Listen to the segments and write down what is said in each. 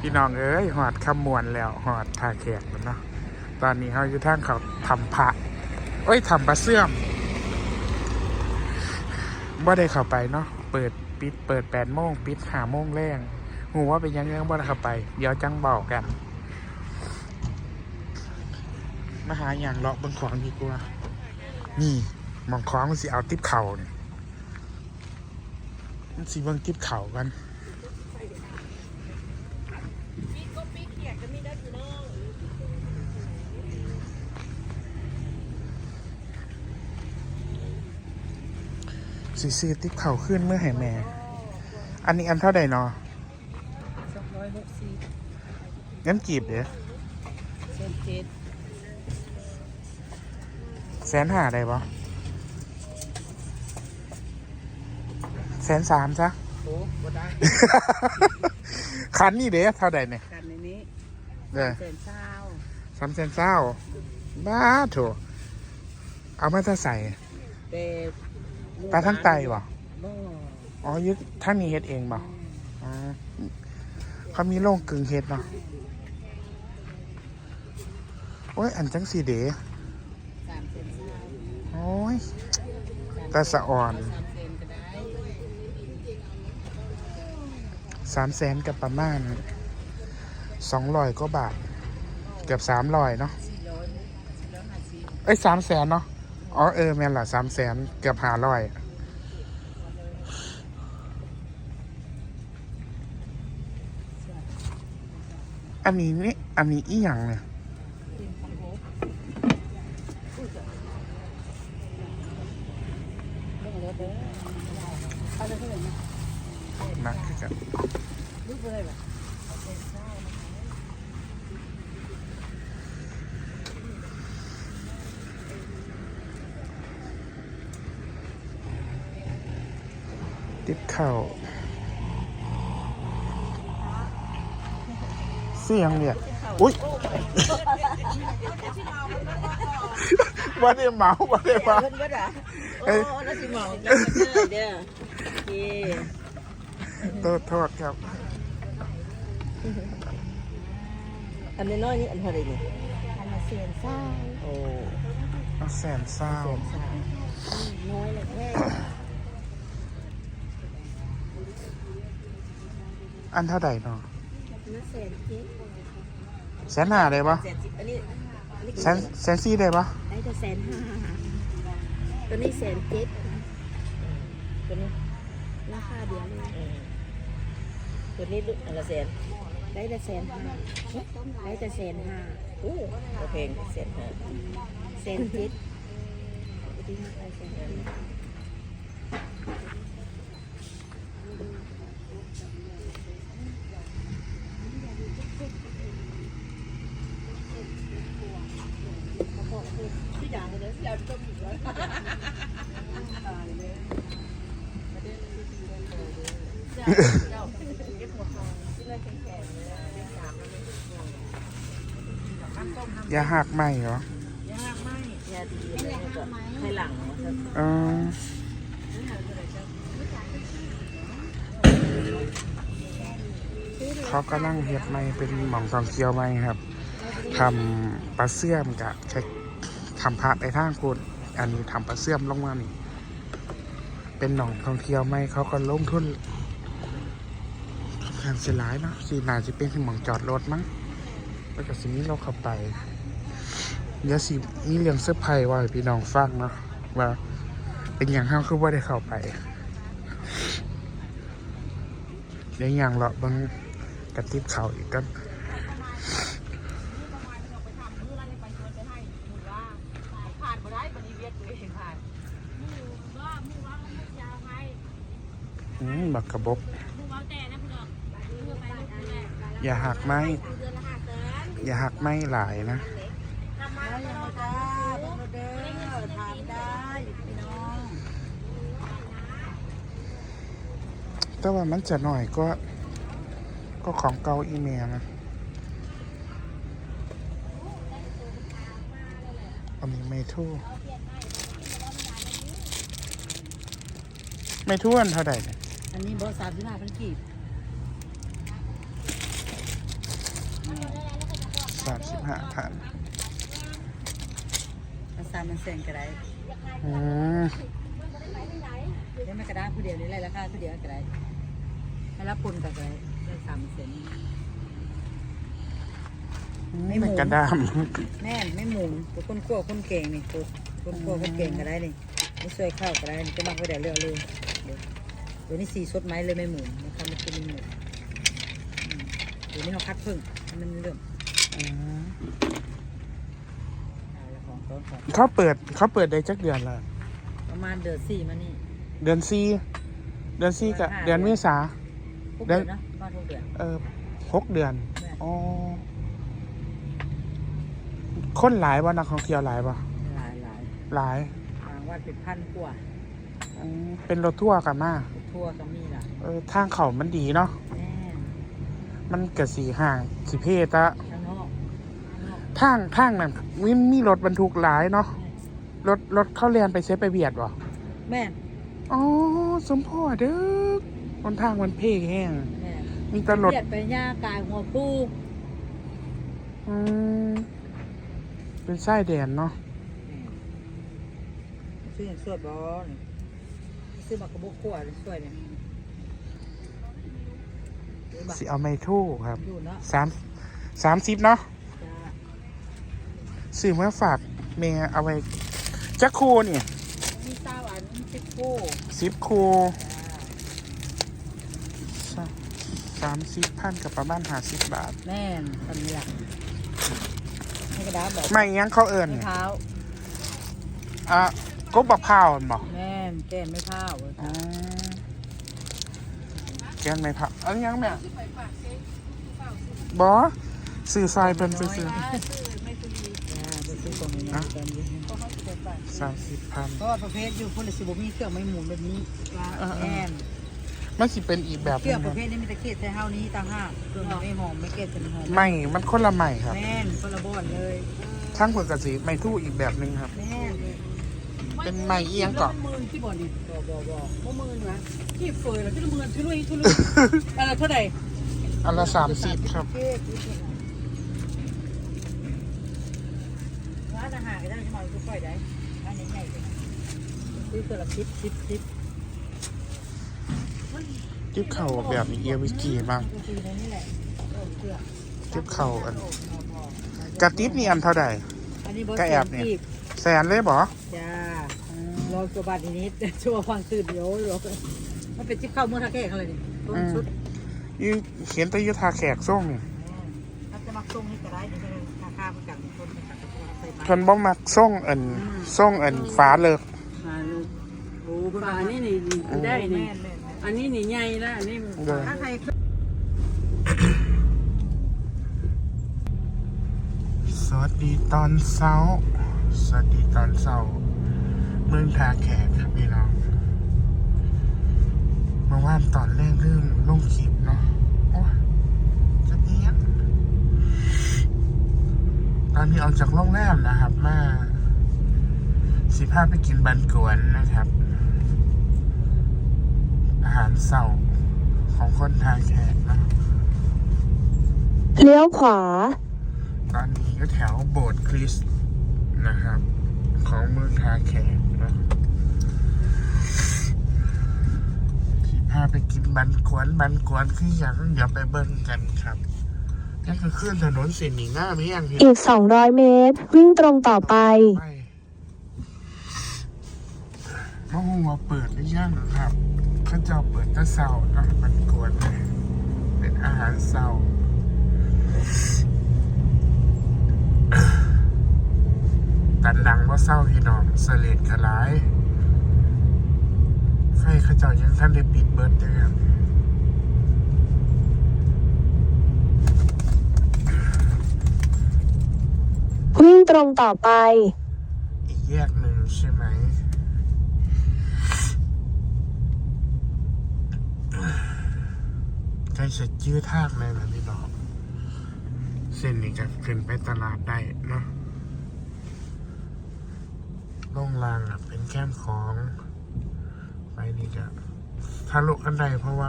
พี่น้องเอ้ยหอดขมวนแล้วหอดท่าแขกแล้วเนาะตอนนี้เขาอยู่ทางเขาทำพระเอ้ยทำปลาเสื่อมบ่ได้เข้าไปเนาะเปิดปิดเปิดแปดโมงปิดห้าโมงแรงหูว่าเป็นยังยังบ่ได้เข้าไป เดี๋ยวจังบอกกันมาหาอย่างเลาะเบนของดีกว่า นี่มองของมันสิเอาติบเข่าเนี่ยมันสิเบิ่งติบเข่ากัน ปีก็ปีเขียดก็มีได้พี่น้อง สิซื้อติบเข่าขึ้นเมื่อให้แม่ อันนี้อันเท่าใดเนาะสองร้อยหกสิบงั้นกีบเดี๋ยวเซนเจ็ดแสนหาได้ปะแสนสามซะ โอ้บ่ได้คันนี่เด้เท่าใดเนี่ยกันในนี้เด้อเซนเศร้าสามแสนเศร้าบ้าโถเอามาจะใส่แต่ ปลาทั้งไตวะบ่อ๋อยึดท่านนี้เฮ็ดเองบ่อ๋อเขามีโรงกึ่งเฮ็ดเนาะโอ้ย อันจังสีเด๋โอ้ยตาสะอ่อนสามแสนกับประมาณสองร้อยก็บาท เกือบสามร้อยเนาะสี่ร้อยสี่ร้อยห้าสิบเอ้ยสามแสนเนาะ อ๋อเออแม่นละสามแสนเกือบห้าร้อยอันนี้นี่อันนี้อีหยังเนี่ยเป็นของโหอุ้ยจ้ะเบิ่งแล้วเด้อเอาเลยเท่าไร่นะนักคือกัน รูปอะไรแบบเอาเซนเศร้านะคะ ติดเข่าเสียงเนี่ย อุ้ยว่าได้เมาว่าได้เมาเพิ่นเบิดอะโอ้แล้วสิหมองกันเด้อเด้อโอเคโทษโทษครับ อันน้อยๆนี่อันเท่าไหร่นี่อันละเสียนซ่าโอ้เอาแสนเศร้าเสียนซ่าน้อยเลยแค่ อันเท่าไหร่เนาะน่าเสียนเจ็ดแสนห้าได้ปะเสียนสิบอันนี้อันนี้แสนแสนสี่ได้ปะได้แต่แสนห้าตัวนี้แสนเจ็ดตัวนี้ราคาเดียวเลยตัวนี้อันละแสนได้แต่แสนห้าได้แต่แสนห้าโอ้โอเคแสนห้าแสนเจ็ดที่ห้าไปแสนห้า พี่ด่างเลยพี่ด่างต้มอยู่แล้วเก็บหัวคอที่เลยแข็งๆเลยเรียกสามแล้วไม่ถูกตั้งต้มทำ อ ย่าหักไม่เหรอยากไหมยาดีเลยก็ให้หลังเออเขาก็นั่งเฮ็ดไม่เป็นหมองทองเคียวไม่ครับทำปลาเสื่อมกับใช้ทำพระไปทางคุณอันนี้ทำปลาเสื่อมลงมานี่เป็นหนองทองเที่ยวไม่เขาก็ลงทุนค่อนข้างเสียหลายเนาะสีน่าจะเป็นหมองจอดรถมั้ง แล้วก็สิมีเราเข้าไปเดี๋ยวสิมีเรื่องเซอร์ไพรส์ว่าพี่น้องฟังเนาะว่าเป็นอย่างห้าคือว่าได้เข้าไปเดี๋ยวอย่างเราบางกระติบเขาอีกกันอืมบักกระบกอย่าหักไม้ อย่าหักไม้หลายนะถ้าเบิ่งเด้อถามได้พี่น้องแต่ว่ามันจะหน่อยก็ ก็ของเก่าอีเมลนะอันนี้ไม่ทู่ไม่ทุ่อันเท่าไหร่อันนี้บอสามสิบห้าพันกีบ สามสิบห้าพันมันสามมันแสนก็ได้อืมเดี๋ยวมันกระด้างผู้เดียวนี่แหละราคาผู้เดียวก็ได้ให้รับปุ่นก็ได้ได้สามเซนไม่หมุนกระด้ามแม่นไม่หมุนตัวคนกลัวคนเก่งนี่ตัวคนกลัวคนเก่งก็ได้นี่ไม่ช่วยเข้าก็ได้นี่จะมักไว้ได้เรื่อยเลยเดี๋ยวเดี๋ยวนี้สีสดไหมเลยไม่หมุนนะครับมันคือไม่หมุนอืมเดี๋ยวนี้เขาคัดพึ่งให้มันเริ่มอืม เอาละของต้นของเขาเปิดเขาเปิดได้จักเดือนละประมาณเดือนสี่มานี่เดือนสี่เดือนสี่กับประมาณห้าเดือนเมษาทุกเดือนนะประมาณทุกเดือนเออหกเดือนแม่อ๋อคนหลายบ่นักท่องเที่ยวหลายบ่หลายหลายหลายบางวันเป็นพันกว่าอืมเป็นรถทั่วร์กันมาทั่วก็มีล่ะเออทางเขามันดีเนาะแม่มันกะสีห่างสิเพตะ ทางทางนั้นมีมีรถบรรทุกหลายเนาะรถรถเข้าเรียนไปเซฟไปเบียดบ่แม่อ๋อสมพ่อเด้อบนทางมันเพกแห้งแม่มีแตรถเบียดไปย่ากายหัวปูอืมเป็นไส้แดนเนาะซื้ออย่างสวดบอลซื้อมากระบอกขวดสวยเนี่ยดูบักสิเอาไม่ทู่ครับดูเนาะสามสามสิบเนาะจ้า ซื้อมาฝากเมย์เอาไว้จักคูนี่มีเต้าอันสิบคู่สิบคูจ้าสามสิบพันกับประมาณห้าสิบบาท แม่นตอนนี้ล่ะให้กระดาษบอกไม่ยังเขาเอิญไม่เท้าอะกบบักพร้าวมันบอกแม่นแก้มไม่เท้าเว้ยอ๋อแกนไม่พักอันยังแม่บอสื่อซอยเป็นซื้อ จ้าไปซื้อของในนี้กันอยู่สามสิบพันก็ประเภทอยู่คนละสิบมีเครื่องไม่หมุนแบบนี้แม่นมันสิเป็นอีกแบบเคหนึรื่องงปครัระบเภทนี้มีตะเกียบใส่เฮานี้ต่างหากเครื่องไม่หอมไม่เกล็ดเป็นหอมไม่มันคนละใหม่ครับ แม่นคนละบอนเลยทั้งผลกระสีไม่ทู่อีกแบบหนึ่งครับ แม่นเป็นไม้เอียงก่อนมือที่บ่อนี่บ่บ่บ่บ่มือนะที่เฟยแล้วที่มือทุลุยทุลุย อะไรเท่าไหร่อันละสามสิบครับเค้กร้านอาหาร ก็ได้ที่มาทุกฝ่ายได้ร้านใหญ่ๆเลยซื้อคนละสิบสิบสิบจิ๊บเข่าแบบนี้เอียวิสกี้มากก็คือในนี่แหละโอ้เสื้อจิ๊บเข่าอันกระติบนี่อันเท่าใดอันนี้บอสก็แอบเนี่ยกีบแสนเลยบอจ้ารอตัวบาทนิดชัวร์ฟังตื่นเดี๋ยวรอมันเป็นจิ๊บข้าวเมื่อทักแก่เขาเลยนี่ต้นชุดยี่เขียนแตะยุทาแขกส่งนี่ถ้าจะมักส่งนี่ก็ได้ เพิ่นบ่มักส่งอันส่งอันฟ้าเลิกมาลูกโอ้ปลานี่นี่ได้นี่แม่นแม่นแม่นอันนี้นี่ใหญ่ละอันนี้เลยถ้าใครสวัสดีตอนเช้า สวัสดีตอนเช้า เมืองทาแขกครับพี่น้องเมื่อวานตอนแรกเรื่องลงคลิปเนาะ ตอนนี้ออกจากโรงแรมนะครับ มาสิพาไปกินบันกวนนะครับ อาหารเสาของคนทาแขกเนอะเลี้ยวขวา ตอนนี้ก็แถวโบสถ์คริสต์นะครับ ของเมืองทาแขกนะที่พาไปกินบันกวนบันกวนคืออย่างเดี๋ยวไปเบิ้งกันครับ นี่คือขึ้นถนนเส้นหนีง่าไม่ยังพี่อีก 200 เมตร วิ่งตรงต่อไปไปมะฮงว่าเปิดหรือยังครับเขาเจ้าเปิดแตะเสาเนาะบันกวนเลยเป็นอาหารเสาตันดังว่าเศร้าพี่น้องเสเลดกระไรไฟเขาเจ้ายังท่านได้ปิดเบิร์ดเลยครับ ตรงต่อไป อีกแยกหนึ่งใช่ไหมใกล้จะยืดทากเลยนะพี่น้องเส้นนี้จะขึ้นไปตลาดได้เนาะล่องลางอะ เป็นแก้มของ ไปนี่จะทะลุกันได้เพราะว่า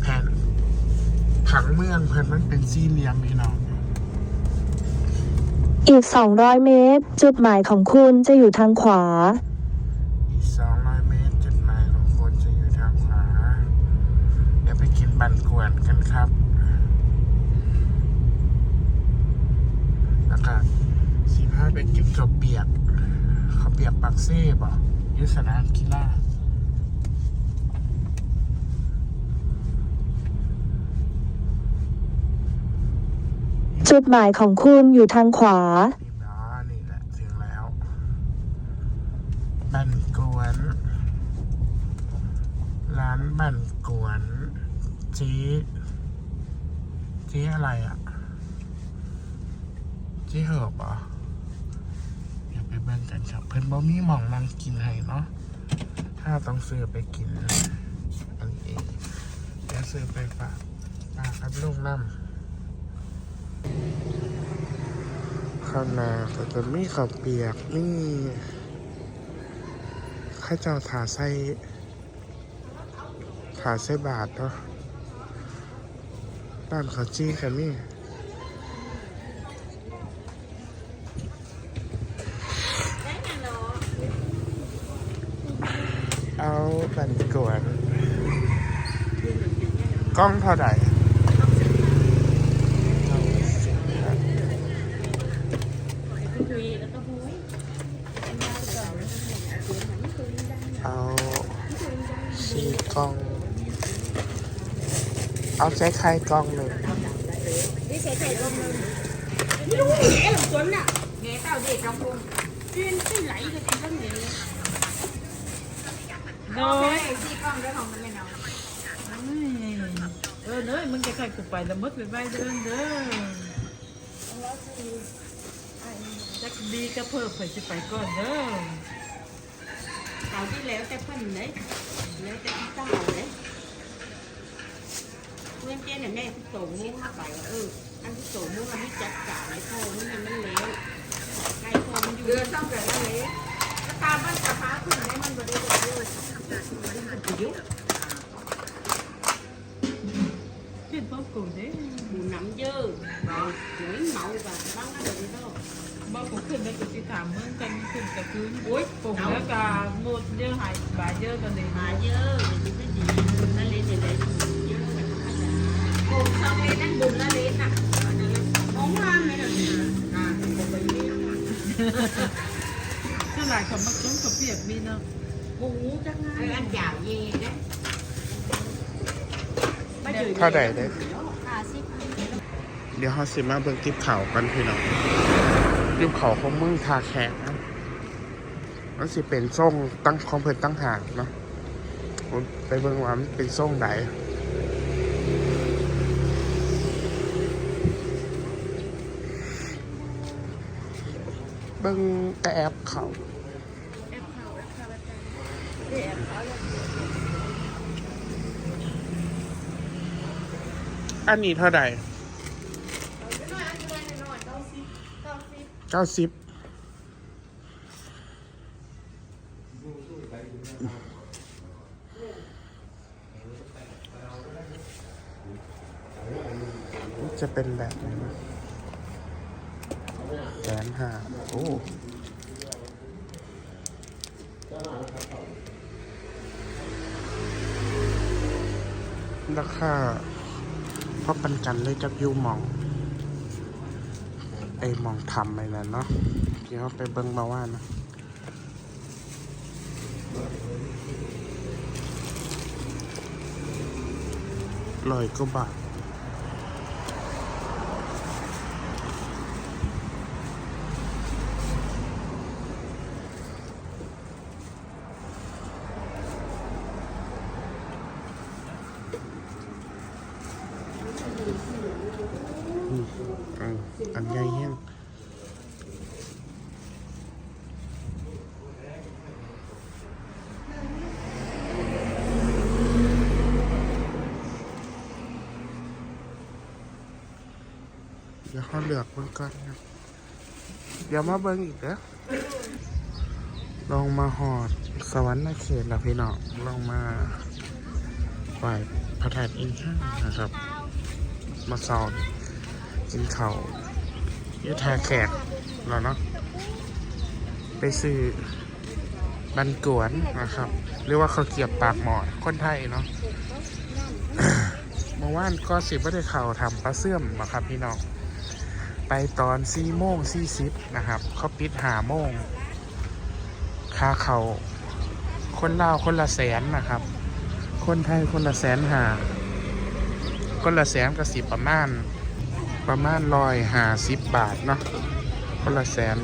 แผนผังเมืองเพิ่นมันเป็นสี่เหลี่ยมพี่น้อง อีก 200 เมตร จุดหมายของคุณจะอยู่ทางขวา อีกสองร้อยเมตรจุดหมายของคนจะอยู่ทางขวา เดี๋ยวไปกินบันกวนกันครับ แล้วก็สีพาไปกินข้าวเปียก เขาเปียกปักเซ่บ่อยุสนามกีฬา จุดหมายของคุณอยู่ทางขวานี่านี่แหละถึงแล้วบันกวน ร้านบันกวนจ๊เจ๊อะไรอะจ๊เหิบเหรอเดี๋ยวไปเบิ่งกันครับเพิ่นบ่มีหม่องนั่งกินให้เนาะถ้าต้องซื้อไปกินอันนี้เองเดี๋ยวซื้อไปฝากฝากครับลุงน้ำ ข้างหน้าก็จะมีข้าวเปียกนี่ข้าเจ้าถาไส้ถาไส้บาทเนาะร้านขาจี้กันนี่เอาบันกวนกล้องเท่าไหร่ เอาสี่กล่อง เอาใช้ไข่กล่องหนึ่งนี่ใส่ไข่ต้มเลยนี่รู้แง่หลงสวนน่ะแงเต้าเด็กกำพุงกินที่ไหลก็กินทั้งนี้น้อยซี่กล้องได้ของมันไม่เอาเออเนยมึงจะใครกูไปล้วมดไปไปเดินเด้อจักดีก็เพิ่มไปสิไปก่อนเด้อเขาที่แล้วแต่เพิ่นเลยแล้วแต่พี่เจ้า พื่อนเจ้เนี่ยแม่ที่โตมุ่งเข้าไปเอออันที่โตมุ่งอันที่จัดจ่ายในโทมันยังมันเล้วไก่โทมันอยู่เดือนต้องเกิดอะไรตาบ้านตาฟ้าขึ้นไหมมันบ่ได้บอกเลยอยู่ขึ้นพ่อกูเด้ดูน้ำเยอะเมาหวยเมาแบบบ้างอะไรนี่ก็บอกกูขึ้นแล้วกูสิถามมึงกันขึ้นกับคืนโอ้ยปุ่มแล้วก็หมดเยอะหายบาเยอะตอนนี้มาเยอะมันไม่ดีนั่นเลยเนี่ยเลยเยอะแบบธรรมดา โอ้ช่องเลนนั่นบุญละเลนน่ะของงามเลยนะอ่าผมไปนี่ถ้าหลายคำมักจุ้งกับเปียกมีเนาะกูจังไงอันยาวเย่เนี่ยเท่าไหร่เด้เดี๋ยวเขาสิมาเบิ่งติบเขากันพี่น้องติบเขาของเมืองทาแขกนะมันสิเป็นส่งตั้งของเพิ่นตั้งหากเนาะไปเบิ่งว่ามันเป็นส่งใดเบิ่งแต่แอปเขาอันนี้เท่าไหร่เก้าสิบจะเป็นแบบไหน นห้าโอ้ราคาพอปันกันเลยกับยูมอง ไอมองทำไอ้นั่นเนาะที่เขาไปเบิ้งมาว่านะลอยก็บาท อืมอืมอันใหญ่แห้ง เดี๋ยวเขาเลือกเบิ่งก่อนนะเดี๋ยวมาเบิ่งอีกเด้อลองมาหอดสวรรค์เขตล้วพี่น้องลองมาไหว้พระธาตุอินทร์นะครับ มาสอนกินเขายุทาแขกเแล้วเนาะไปซื้อบันกวนนะครับ หรือว่าเขาเกียบปากหมอนคนไทยเนาะเมื่อวานก็สิบว่ได้เข่าทำปลาเสื่อมนะครับพี่น้อง ไปตอนสี่โมงสี่สิบนะครับ เขาปิดหาโมงค่าเขาคนลาวคนละแสนนะครับ คนไทยคนละแสนหา คนละแสนกับสิบประมาณ ประมาณร้อยหาสิบบาทเนาะคนละแสน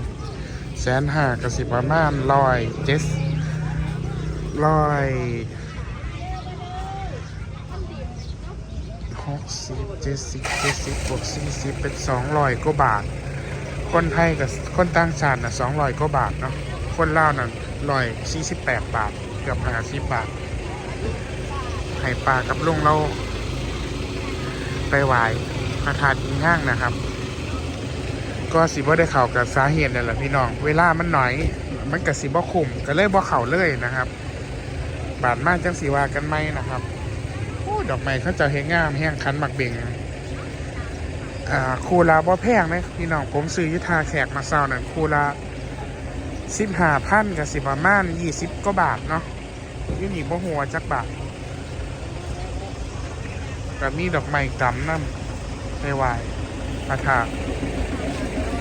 แสนหากับสิบประมาณร้อยเจ็ดร้อยหก สิบเจ็ดสิบเจ็ดสิบบวกสี่สิบเป็นสองร้อยกว่าบาท คนไทยกับคนต่างชาติน่ะสองร้อยกว่าบาทเนาะคนลาวน่ะร้อยสี่สิบแปดบาทเกือบห้าสิบบาทให้ปลากับลุงเราไปไหวพระธาตุอิงห้างนะครับ ก็สิบ่ได้เข่ากับสาเหตุนั่นแหละพี่น้อง เวลามันหน่อย มันกับสิบ่คุมก็เลยบ่เข่าเลยนะครับ บาดมากจังสีว่ากันไหมนะครับ ดอกไม้เขาจะเฮงงามแห้งคันหมักเบ่งอ่าคูลาบ่แพงนะพี่น้องผมซื้อยุทธาแขกมาเซาหนั่นคูลาสิบห้าพันกับสิบประมาณยี่สิบก็บาทเนาะยี่นี่บ่หัวจักบาทก็มีดอกไม้กำน้ำไปไหวพระธา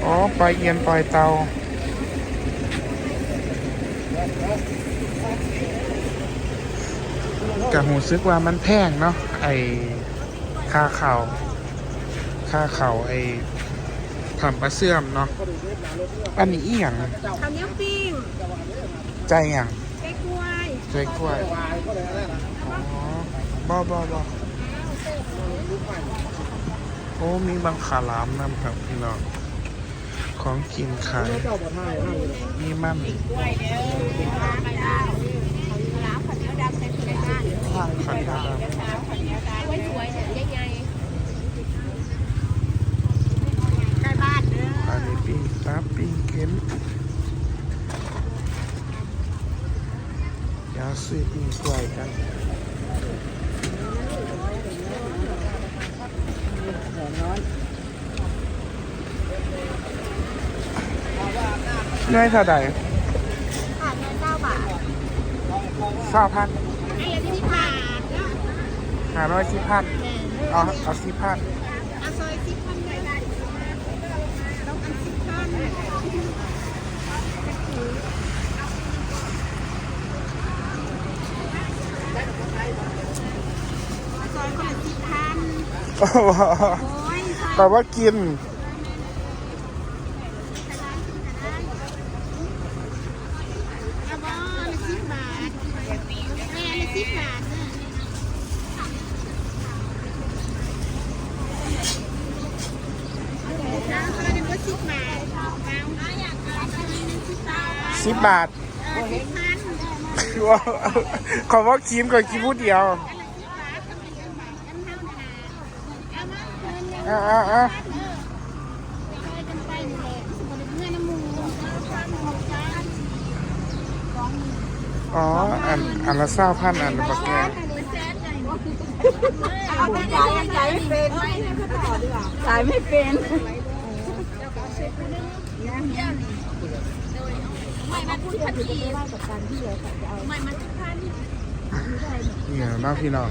อ๋อปล่อยเอียนปล่อยเตา กับหูซึกว่ามันแพงเนาะไอค่าเขาค่าเขาไอทำปลาเสื่อมเนาะอันนี้อีหยังข้าวเหนียวปิ้งใจหยังไก่กล้วยใจกล้วยอ๋อบ่บ่บ่โอ้มีบางขาลามนำครับพี่น้องของกินขายมีมัน ในบ้านขันดาข้าวเหนียวดำกล้วยสวยเนี่ยใหญ่ๆใกล้บ้านเด้ออันนี้ปิ้งปลาปิ้งเข็มยาซื้อปิ้งกล้วยกันเนื่อยเท่าใดขาดเงินเก้าบาทเก้าพัน ไอ้ละสิบบาทเนาะ ห้าร้อยสิบพันเอาเอาสิบพันเอาซอยสิบพันได้ได้ต้องอันสิบพันเอาซอยคนละสิบพันโอ้โหโอ้ยซอยแต่ว่ากิน เอาบ่ละสิบบาทแม่ละสิบบาทเนอะเอาคนละหนึ่งก็สิบบาทเอาอยากเอาคนละหนึ่งสิบบาท สิ บบาทเออสิบพันว้าวขอว่ากินก่อนกินพูดเดียวอันละสิบบาทก็เป็นบาทกันเท่านั้นเอามาเงินหนึ่งอ่าอ่าอ่าเออไปกันไปนี่แหละสมมุติเงินน้ำมูเอาข้าวหมกจานสองหมื่นอ๋อ อัน อันละเศร้าพันอันละบักแกงเอาแต่จ่ายจ่ายไม่เป็นจ่ายไม่เป็น ไม่มันพูดทันทีไม่มันทันทีเนี่ยเน้างพี่น้อง